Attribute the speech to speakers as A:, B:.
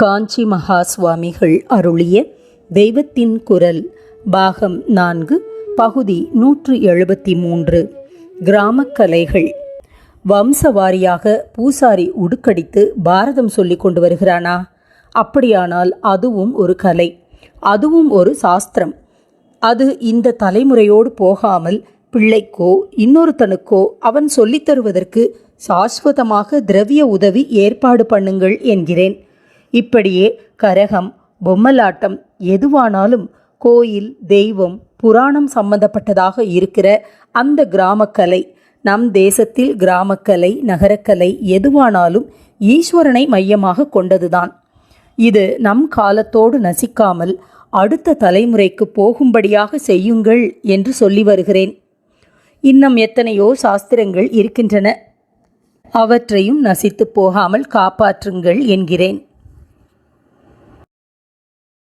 A: காஞ்சி மகா சுவாமிகள் அருளிய தெய்வத்தின் குரல் பாகம் நான்கு பகுதி நூற்று எழுபத்தி மூன்று கிராமக் கலைகள். வம்சவாரியாக பூசாரி உடுக்கடித்து பாரதம் சொல்லிக் கொண்டு வருகிறானா? அப்படியானால் அதுவும் ஒரு கலை அதுவும் ஒரு சாஸ்திரம். அது இந்த தலைமுறையோடு போகாமல் பிள்ளைக்கோ இன்னொருத்தனுக்கோ அவன் சொல்லித் தருவதற்கு சாஸ்வதமாக திரவிய உதவி ஏற்பாடு பண்ணுங்கள் என்கிறேன். இப்படியே கரகம் பொம்மலாட்டம் எதுவானாலும் கோயில் தெய்வம் புராணம் சம்பந்தப்பட்டதாக இருக்கிற அந்த கிராமக்கலை நம் தேசத்தில் கிராமக்கலை நகரக்கலை எதுவானாலும் ஈஸ்வரனை மையமாக கொண்டதுதான். இது நம் காலத்தோடு நசிக்காமல் அடுத்த தலைமுறைக்கு போகும்படியாக செய்யுங்கள் என்று சொல்லி வருகிறேன். இன்னும் எத்தனையோ சாஸ்திரங்கள் இருக்கின்றன. அவற்றையும் நசித்து போகாமல் காப்பாற்றுங்கள் என்கிறேன்.